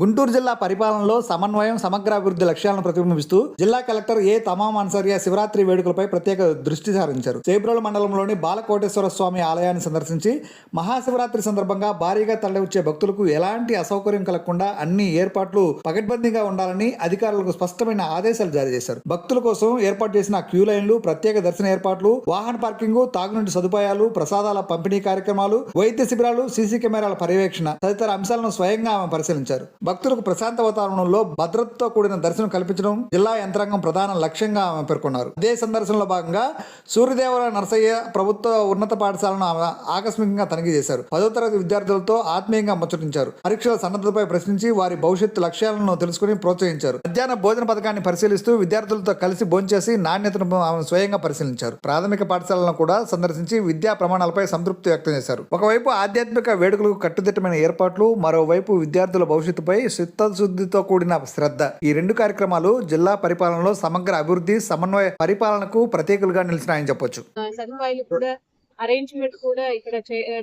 గుంటూరు జిల్లా పరిపాలనలో సమన్వయం సమగ్ర అభివృద్ధి లక్ష్యాలను ప్రతిబింబిస్తూ జిల్లా కలెక్టర్ ఏ తమాం అన్సరియా శివరాత్రి వేడుకలపై ప్రత్యేక దృష్టి సారించారు. చేబ్రోలు మండలంలోని బాలకోటేశ్వర స్వామి ఆలయాన్ని సందర్శించి మహాశివరాత్రి సందర్భంగా భారీగా తరలివచ్చే భక్తులకు ఎలాంటి అసౌకర్యం కలగకుండా అన్ని ఏర్పాట్లు పకడ్బందీగా ఉండాలని అధికారులకు స్పష్టమైన ఆదేశాలు జారీ చేశారు. భక్తుల కోసం ఏర్పాటు చేసిన క్యూ లైన్లు ప్రత్యేక దర్శన ఏర్పాట్లు వాహన పార్కింగ్ తాగునీటి సదుపాయాలు ప్రసాదాల పంపిణీ కార్యక్రమాలు వైద్య శిబిరాలు సీసీ కెమెరాల పర్యవేక్షణ తదితర అంశాలను స్వయంగా ఆమె పరిశీలించారు. భక్తులకు ప్రశాంత వాతావరణంలో భద్రతతో కూడిన దర్శనం కల్పించడం జిల్లా యంత్రాంగం ప్రధాన లక్ష్యంగా ఆమె పేర్కొన్నారు. అదే సందర్శనలో భాగంగా సూర్యదేవర నరసయ్య ప్రభుత్వ ఉన్నత పాఠశాలను ఆమె ఆకస్మికంగా తనిఖీ చేశారు. పదో తరగతి విద్యార్థులతో ఆత్మీయంగా ముచ్చటించారు. పరీక్షల సన్నద్ధతపై ప్రశ్నించి వారి భవిష్యత్తు లక్ష్యాలను తెలుసుకుని ప్రోత్సహించారు. మధ్యాహ్న భోజన పథకాన్ని పరిశీలిస్తూ విద్యార్థులతో కలిసి భోంచేసి నాణ్యతను ఆమె స్వయంగా పరిశీలించారు. ప్రాథమిక పాఠశాలను కూడా సందర్శించి విద్యా ప్రమాణాలపై సంతృప్తి వ్యక్తం చేశారు. ఒకవైపు ఆధ్యాత్మిక వేడుకలకు కట్టుదిట్టమైన ఏర్పాట్లు మరోవైపు విద్యార్థుల భవిష్యత్తుపై చిత్తశుద్ధితో కూడిన శ్రద్ధ. ఈ రెండు కార్యక్రమాలు జిల్లా పరిపాలనలో సమగ్ర అభివృద్ధి సమన్వయ పరిపాలనకు ప్రత్యేకలుగా నిలిచినాయని చెప్పొచ్చు. సదుపాయాలు కూడా అరేంజ్మెంట్ కూడా ఇక్కడ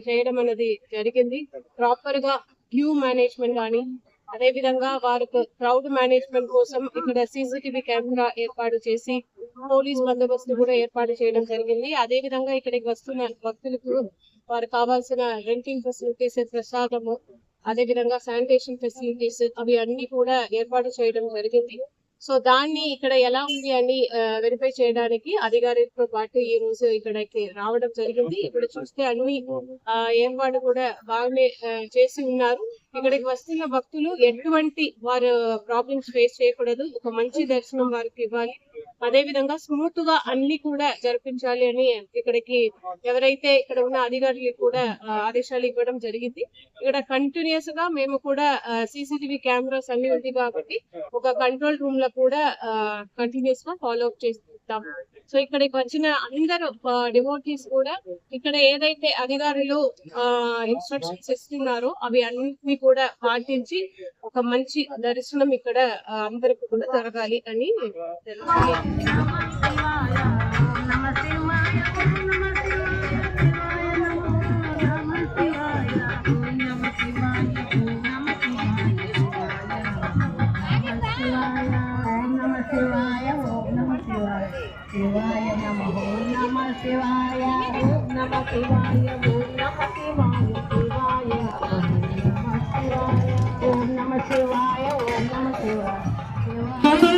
చేయడం అనేది జరిగింది. ప్రాపర్గా క్యూ మేనేజ్మెంట్ కానీ అదే విధంగా వారికి క్రౌడ్ మేనేజ్మెంట్ కోసం ఇక్కడ సీసీటీవీ కెమెరా ఏర్పాటు చేసి పోలీస్ బందోబస్తు కూడా ఏర్పాటు చేయడం జరిగింది. అదే విధంగా ఇక్కడికి వస్తున్న భక్తులకు వారు కావాల్సిన రెంటింగ్ ఫెసిలిటీస్ ప్రసాదము అదే విధంగా శానిటేషన్ ఫెసిలిటీస్ అవి అన్ని కూడా ఏర్పాటు చేయడం జరిగింది. సో దాన్ని ఇక్కడ ఎలా ఉంది అని వెరిఫై చేయడానికి అధికారులతో పాటు ఈ రోజు ఇక్కడికి రావడం జరిగింది. ఇక్కడ చూస్తే అన్ని ఏర్పాటు కూడా బాగానే చేసి ఉన్నారు. ఇక్కడికి వస్తున్న భక్తులు ఎటువంటి వారు ప్రాబ్లమ్స్ ఫేస్ చేయకూడదు. ఒక మంచి దర్శనం వారికి ఇవ్వాలి. అదే విధంగా స్మూత్గా అన్ని కూడా జరిపించాలి అని ఇక్కడికి ఎవరైతే ఇక్కడ ఉన్న అధికారులకి కూడా ఆదేశాలు ఇవ్వడం జరిగింది. ఇక్కడ కంటిన్యూస్గా మేము కూడా సీసీటీవీ కెమెరాస్ అన్ని ఉంది కాబట్టి ఒక కంట్రోల్ రూమ్లో కూడా కంటిన్యూస్గా ఫాలో అప్ చేస్తాం సో ఇక్కడికి వచ్చిన అందరూ డివోటీస్ కూడా ఇక్కడ ఏదైతే అధికారులు ఇన్స్ట్రక్షన్స్ ఇస్తున్నారో అవి అన్ని కూడా పాటించి ఒక మంచి దర్శనం ఇక్కడ ఆ, అందరికీ కూడా జరగాలి అని తెలుసు శివాయ ఓం నమ శివాయ శివాయ నమ ఓం నమ శివాయ ఓం నమ శివాయ ఓం నమ శివాయ శివాయ Nó chưa.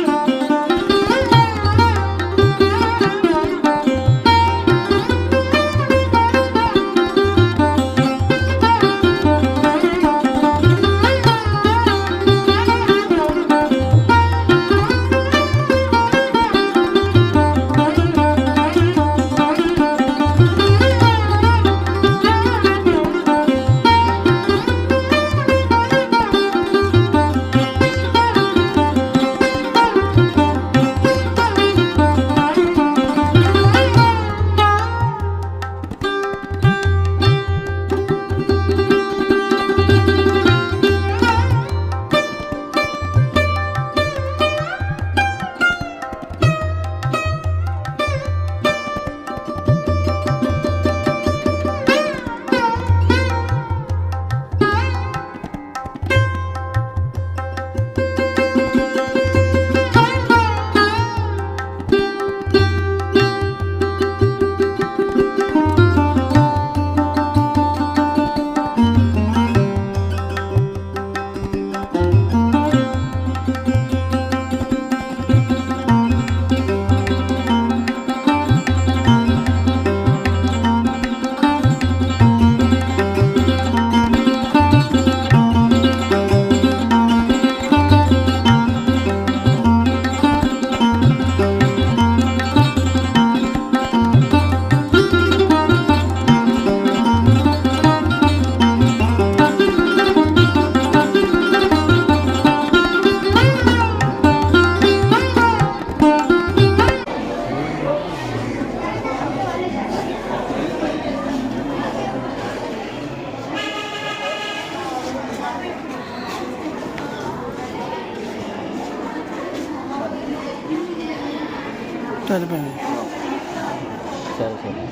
సరిపోయింది సరే సరే.